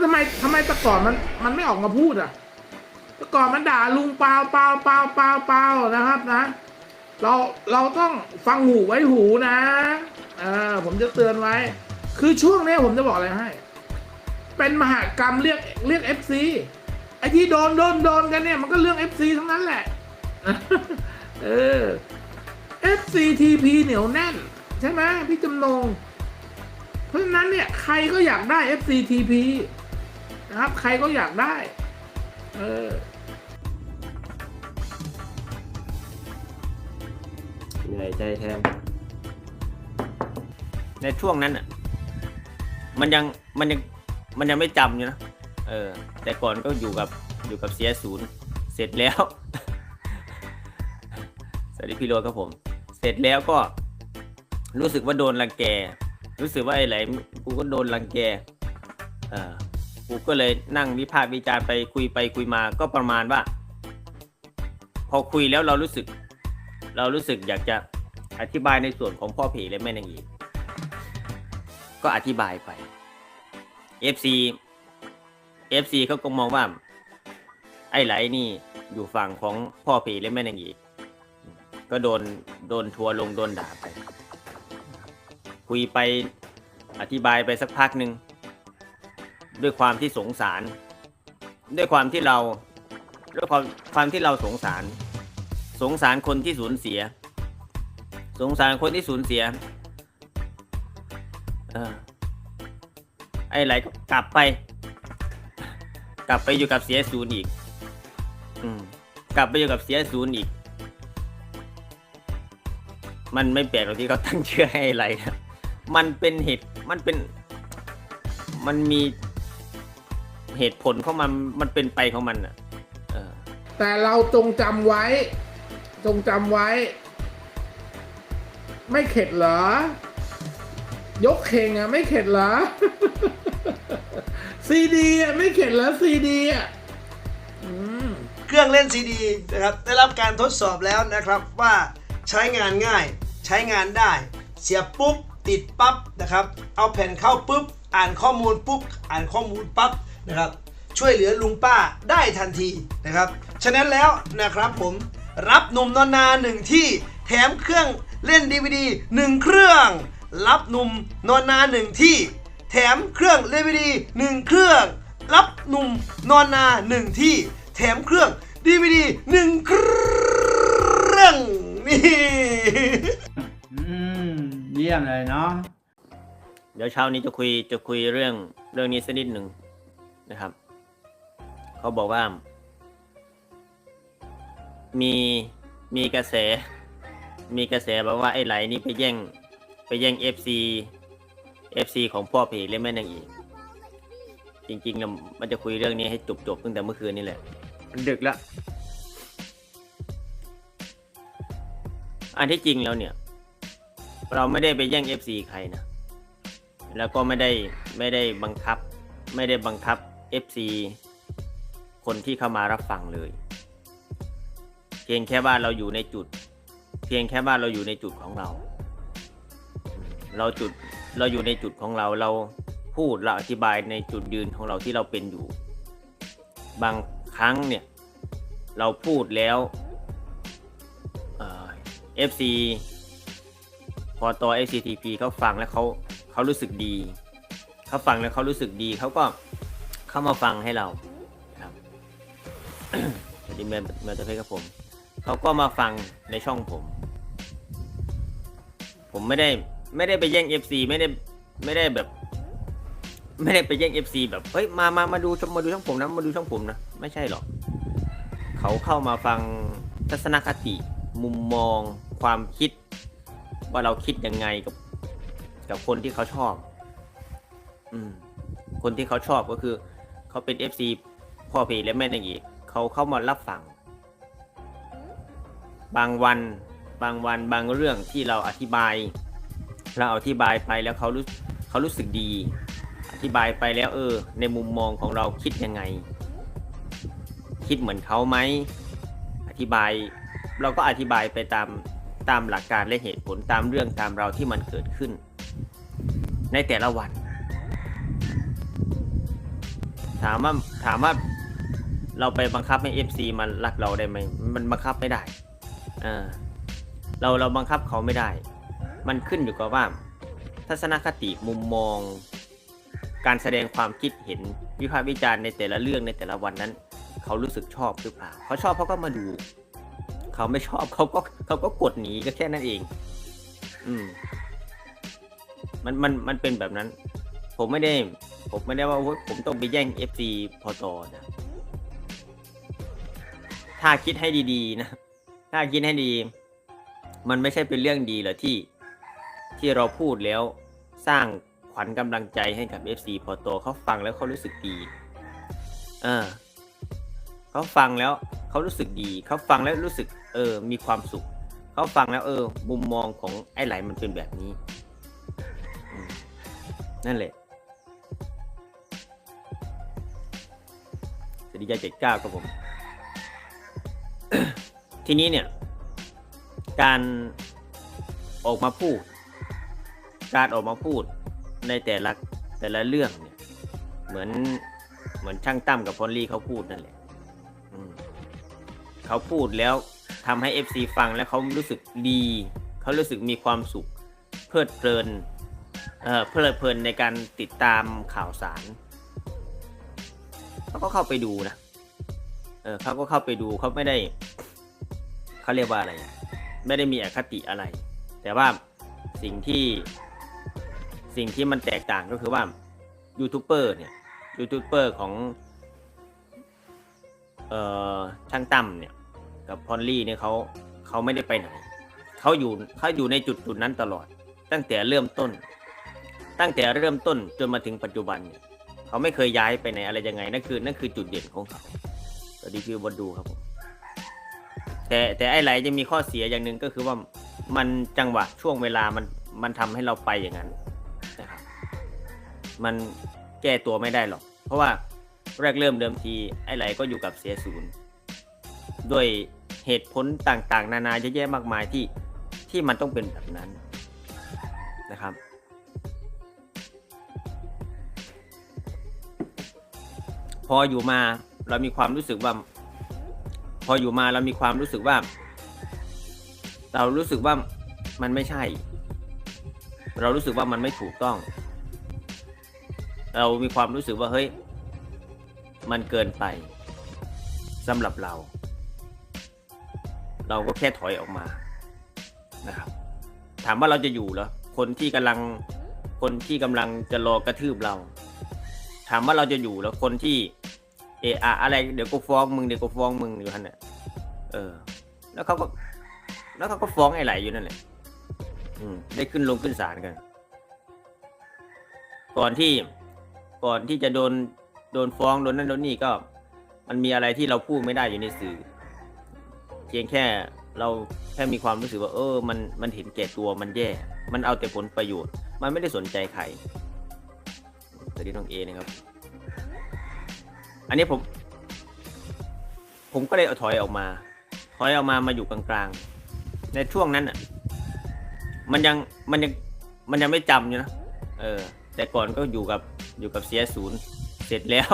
แล้วทำไมทำไมต่ก่อนมันมันไม่ออกมาพูดอะต่ก่อนมันด่าลุงเปล่าเปล่าเปล่าเปล่าเปล่านะครับนะ เราเราต้องฟังหูไว้หูนะเออผมจะเตือนไว้ คือช่วงนี้ผมจะบอกอะไรให้ เป็นมหากรรมเรียกเรียกเอฟซีไอที่โดนโดนโดนกันเนี่ยมันก็เรื่องเอฟซีทั้งนั้นแหละ เออ FCTP เหนียวแน่น ใช่ไหมพี่จำนง เพราะฉะนั้นเนี่ย ใครก็อยากได้ FCTP นะครับ ใครก็อยากได้ เออเหนื่อยใจแทน ในช่วงนั้นอะ มันยังมันยังมันยังไม่จำอยู่นะ เออ แต่ก่อนก็อยู่กับอยู่กับเสียศูนย์ เสร็จแล้ว สวัสดีพี่โรจน์ครับผม เสร็จแล้วก็รู้สึกว่าโดนรังแก รู้สึกว่าไอ้ไหลกูก็โดนรังแก เออ กูก็เลยนั่งวิพากษ์วิจารณ์ไปคุยไปคุยมาก็ประมาณว่า พอคุยแล้วเรารู้สึก เรารู้สึกอยากจะอธิบายในส่วนของพ่อผีและแม่นางอกก็อธิบายไป FC FC เขาก็มองว่า ไอ้ไหลนี่อยู่ฝั่งของพ่อผีและแม่นางอกก็โดนโดนทัวลงโดนด่าไป คุยไปอธิบายไปสักพักหนึ่ง ด้วยความที่สงสาร ด้วยความที่เราด้วยความความที่เราสงสาร สงสารคนที่สูญเสีย สงสารคนที่สูญเสียอไอ้ไหลก็กลับไป กลับไปอยู่กับเสียศูนย์อีกอืมกลับไปอยู่กับเสียศูนย์อีก มันไม่แปลกหรอกที่เขาตั้งชื่อให้ไอ้ไหลนะมันเป็นเหตุ มันเป็น มันมี เหตุผลของมันมันเป็นไปของมันอะเออแต่เราจงจำไว้ จงจำไว้ ไม่เข็ดเหรอ ยกเข่งอะ ไม่เข็ดเหรอซีดีอะ ไม่เข็ดเหรอซีดีอะอืมเครื่องเล่นซีดีนะครับ ได้รับการทดสอบแล้วนะครับว่าใช้งานง่ายใช้งานได้ เสียบปุ๊บติดปั๊บนะครับ เอาแผ่นเข้าปุ๊บ อ่านข้อมูลปุ๊บ อ่านข้อมูลปั๊บ นะครับช่วยเหลือลุงป้าได้ทันทีนะครับ ฉะนั้นแล้วนะครับผมรับหนุ่มนอนนาหนึ่งที่แถมเครื่องเล่น DVD หนึ่งเครื่อง รับหนุ่มนอนนาหนึ่งที่ แถมเครื่องเล่น DVD หนึ่งเครื่อง รับหนุ่มนอนนาหนึ่งที่ แถมเครื่อง DVD หนึ่งเครื่องนี่อืมเยี่ยมเลยเนาะเดี๋ยวเช้านี้จะคุยจะคุยเรื่องเรื่องนี้สักนิดหนึ่ง นะครับเขาบอกว่า มีมีกระแส มีกระแสบอกว่าไอ้ไหลนี่ไปแย่งไปแย่ง FC FC ของพ่อเพจและแม่นางเอกจริงๆแล้วมันจะคุยเรื่องนี้ให้จบๆตั้งแต่เมื่อคืนนี่แหละ มันดึกแล้วอันที่จริงแล้วเนี่ย เราไม่ได้ไปแย่ง FC ใครนะแล้วก็ไม่ได้ไม่ได้บังคับ ไม่ได้บังคับ FC คนที่เข้ามารับฟังเลย เพียงแค่ว่าเราอยู่ในจุด เพียงแค่ว่าเราอยู่ในจุดของเรา เราจุดเราอยู่ในจุดของเราเราพูดเราอธิบายในจุดยืนของเราที่เราเป็นอยู่ บางครั้งเนี่ยเราพูดแล้วเอ่อ FC พอตัว FCTP เขาฟังแล้วเขาเขารู้สึกดี เขาฟังแล้วเขารู้สึกดีเขาก็ เข้ามาฟังให้เราครับสวัสดีเมย์เมย์ตเพครับผม เขาก็มาฟังในช่องผม ผมไม่ได้ไม่ได้ไปแย่ง FC ไม่ได้ไม่ได้แบบ ไม่ได้ไปแย่ง FC แบบเฮ้ยมามามาดูมาดูช่องผมนะมาดูช่องผมนะไม่ใช่หรอกเขาเข้ามาฟังทัศนคติ มุมมอง ความคิด ว่าเราคิดยังไงกับ กับคนที่เขาชอบ อืมคนที่เขาชอบก็คือ เขาเป็น FC พ่อเพจและแม่นางเอกเขาเข้ามารับฟัง บางวันบางวันบางเรื่องที่เราอธิบาย เราอธิบายไปแล้วเขารู้เขารู้สึกดี อธิบายไปแล้วเออ ในมุมมองของเราคิดยังไง คิดเหมือนเขาไหมอธิบายเราก็อธิบายไปตามตามหลักการและเหตุผลตามเรื่องตามเราวที่มันเกิดขึ้น ในแต่ละวัน ถามว่าถามว่าเราไปบังคับให้เอฟซีมันรักเราได้ไหมมันบังคับไม่ได้เออเราเราบังคับเขาไม่ได้ มันขึ้นอยู่กับว่า ทัศนคติมุมมอง การแสดงความคิดเห็นวิพากษ์วิจารณ์ในแต่ละเรื่องในแต่ละวันนั้น เขารู้สึกชอบหรือเปล่าเขาชอบเขาก็มาดู เขาไม่ชอบเขาก็เขาก็กดหนีก็แค่นั้นเอง อืม มันมันมันเป็นแบบนั้น ผมไม่ได้ ผมไม่ได้ว่าผมต้องไปแย่ง FC พอตอนะ ถ้าคิดให้ดีๆนะ ถ้าคิดให้ดี มันไม่ใช่เป็นเรื่องดีเหรอที่ที่เราพูดแล้วสร้างขวัญกำลังใจให้กับ FC พอโตเขาฟังแล้วเขารู้สึกดี เออเขาฟังแล้วเขารู้สึกดี เขาฟังแล้วรู้สึก เออ มีความสุข เขาฟังแล้ว เออ มุมมองของไอ้ไหลมันเป็นแบบนี้ นั่นแหละ ดีใจเจ็ดเก้าครับผม ทีนี้เนี่ย การออกมาพูด การออกมาพูดในแต่ละแต่ละเรื่องเนี่ย เหมือนเหมือนช่างตั้มกับพอลลี่เขาพูดนั่นแหละเขาพูดแล้วทำให้ FC ฟังแล้วเขารู้สึกดี เขารู้สึกมีความสุข เพลิดเพลิน เอ่อเพลิดเพลินในการติดตามข่าวสาร เขาก็เข้าไปดูนะ เออเขาก็เข้าไปดูเขาไม่ได้เขาเรียกว่าอะไร ไม่ได้มีอคติอะไร แต่ว่าสิ่งที่สิ่งที่มันแตกต่างก็คือว่ายูทูบเบอร์เนี่ยยูทูบเบอร์ของเอ่อช่างตั้มเนี่ยกับพอลลี่เนี่ยเขาเขาไม่ได้ไปไหนเขาอยู่เขาอยู่ในจุดจุดนั้นตลอด ตั้งแต่เริ่มต้น ตั้งแต่เริ่มต้นจนมาถึงปัจจุบันเนี่ย เขาไม่เคยย้ายไปไหนอะไรยังไงนั่นคือนั่นคือจุดเด่นของเขาสวัสดีพี่บดดูครับผมแต่แต่ไอ้ไหลจะมีข้อเสียอย่างหนึ่งก็คือว่ามันจังหวะช่วงเวลามันมันทำให้เราไปอย่างนั้นนะครับมันแก้ตัวไม่ได้หรอก เพราะว่าแรกเริ่มเดิมทีไอ้ไหลก็อยู่กับเสียศูนย์ด้วยเหตุผลต่างๆ นานาเยอะแยะมากมายที่ที่มันต้องเป็นแบบนั้นนะครับ พออยู่มาเรามีความรู้สึกว่า พออยู่มาเรามีความรู้สึกว่า เรารู้สึกว่ามันไม่ใช่ เรารู้สึกว่ามันไม่ถูกต้อง เรามีความรู้สึกว่าเฮ้ย มันเกินไปสำหรับเรา เราก็แค่ถอยออกมานะครับ ถามว่าเราจะอยู่เหรอคนที่กำลังคนที่กำลังจะรอกระทืบเรา ถามว่าเราจะอยู่เหรอคนที่ เอะอะอะไรเดี๋ยวกูฟ้องมึงเดี๋ยวกูฟ้องมึงอยู่ท่านน่ะเออ แล้วเขาก็ แล้วเขาก็ฟ้องไอ้ไหลอยู่นั่นแหละอืมได้ขึ้นลงขึ้นศาลกัน ก่อนที่ก่อนที่จะโดนโดนฟ้องโดนนั่นโดนนี่ก็ มันมีอะไรที่เราพูดไม่ได้อยู่ในสื่อ เพียงแค่เราแค่มีความรู้สึกว่า เออ มันมันเห็นแก่ตัวมันแย่ มันเอาแต่ผลประโยชน์ มันไม่ได้สนใจใครสวัสดีน้องเอนะครับ อันนี้ผม ผมก็เลยเอาถอยออกมา ถอยออกมามาอยู่กลางๆ ในช่วงนั้นอะ มันยังมันยังมันยังไม่จำอยู่นะเออ แต่ก่อนก็อยู่กับอยู่กับเสียศูนย์เสร็จแล้ว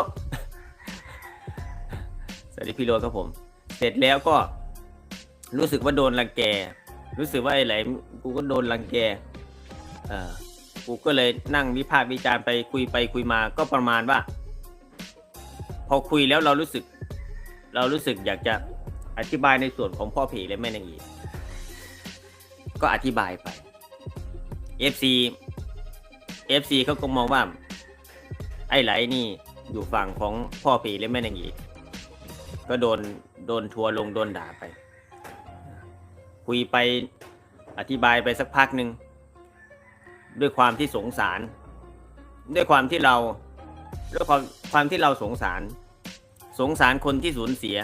สวัสดีพี่โรจน์ครับผม เสร็จแล้วก็รู้สึกว่าโดนรังแก รู้สึกว่าไอ้ไหลกูก็โดนรังแกเออกูก็เลยนั่งวิพากษ์วิจารณ์ไปคุยไปคุยมาก็ประมาณว่า พอคุยแล้วเรารู้สึก เรารู้สึกอยากจะอธิบายในส่วนของพ่อผีและแม่นางอกก็อธิบายไป FC FC เขาก็มองว่า ไอ้ไหลนี่อยู่ฝั่งของพ่อผีและแม่นางอกก็โดนโดนทัวลงโดนด่าไป คุยไปอธิบายไปสักพักหนึ่งด้วยความที่สงสาร ด้วยความที่เรา ด้วยความความที่เราสงสาร สงสารคนที่สูญเสีย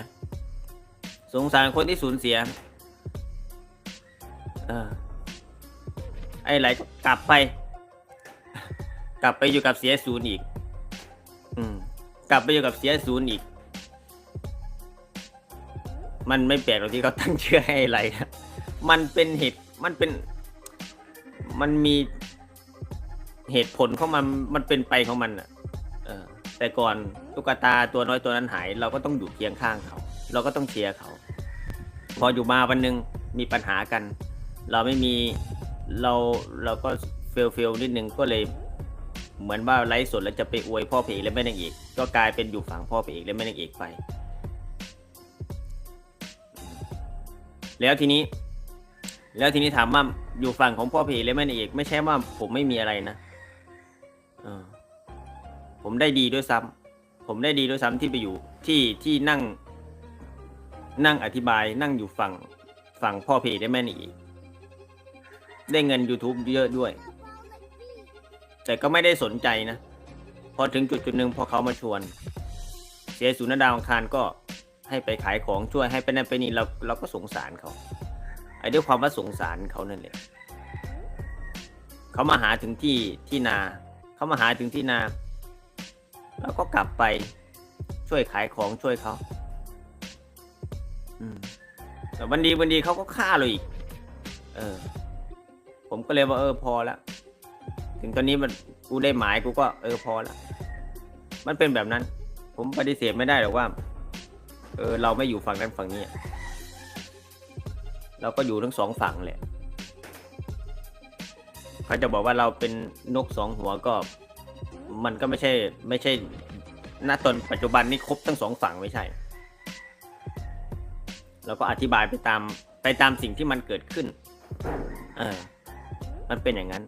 สงสารคนที่สูญเสียเออไอ้ไหลกลับไป กลับไปอยู่กับเสียศูนย์อีก อืม กลับไปอยู่กับเสียศูนย์อีก มันไม่แปลกหรอกที่เขาตั้งชื่อให้ไรนะมันเป็นเหตุมันเป็น มันมีเหตุผลของมัน มันเป็นไปของมันอะ แต่ก่อนตุ๊กตาตัวน้อยตัวนั้นหาย เราก็ต้องอยู่เคียงข้างเขา เราก็ต้องเชียร์เขา พออยู่มาวันหนึ่งมีปัญหากัน เราไม่มีเราเราก็เฟลเฟลนิดนึงก็เลยเหมือนว่าไลฟ์สดแล้วจะไปอวยพ่อเพกและแม่นางเอกก็กลายเป็นอยู่ฝั่งพ่อเพกและแม่นางเอกไป แล้วทีนี้ แล้วทีนี้ถามว่าอยู่ฝั่งของพ่อเพกและแม่นางเอก ไม่ใช่ว่าผมไม่มีอะไรนะ ผมได้ดีด้วยซ้ำผมได้ดีด้วยซ้ำที่ไปอยู่ที่ที่นั่ง นั่งอธิบายนั่งอยู่ฝั่งฝั่งพ่อเพเอกและแม่นางเอกได้เงิน YouTube เยอะด้วย แต่ก็ไม่ได้สนใจนะ พอถึงจุดจุดหนึ่งพอเขามาชวน เสียศูนดาวอังคารก็ให้ไปขายของช่วยให้ไปนั่นไปนี่เราเราก็สงสารเขาไอ้ด้วยความว่าสงสารเขานั่นแหละเขามาหาถึงที่ที่นา เขามาหาถึงที่นา แล้วก็กลับไปช่วยขายของช่วยเขาอืแต่วันดีวันดีเขาก็ฆ่าเราอีก เออ ผมก็เลยว่าเออพอแล้ว ถึงตอนนี้มันกูได้หมายกูก็เออพอแล้ว มันเป็นแบบนั้น ผมปฏิเสธไม่ได้หรอกว่า เออ เราไม่อยู่ฝั่งนั้นฝั่งนี้ เราก็อยู่ทั้งสองฝั่งแหละ เขาจะบอกว่าเราเป็นนกสองหัวก็ มันก็ไม่ใช่ ไม่ใช่ณตอนปัจจุบันนี้ครบทั้งสองฝั่งไม่ใช่เราก็อธิบายไปตามไปตามสิ่งที่มันเกิดขึ้น เออ มันเป็นอย่างนั้น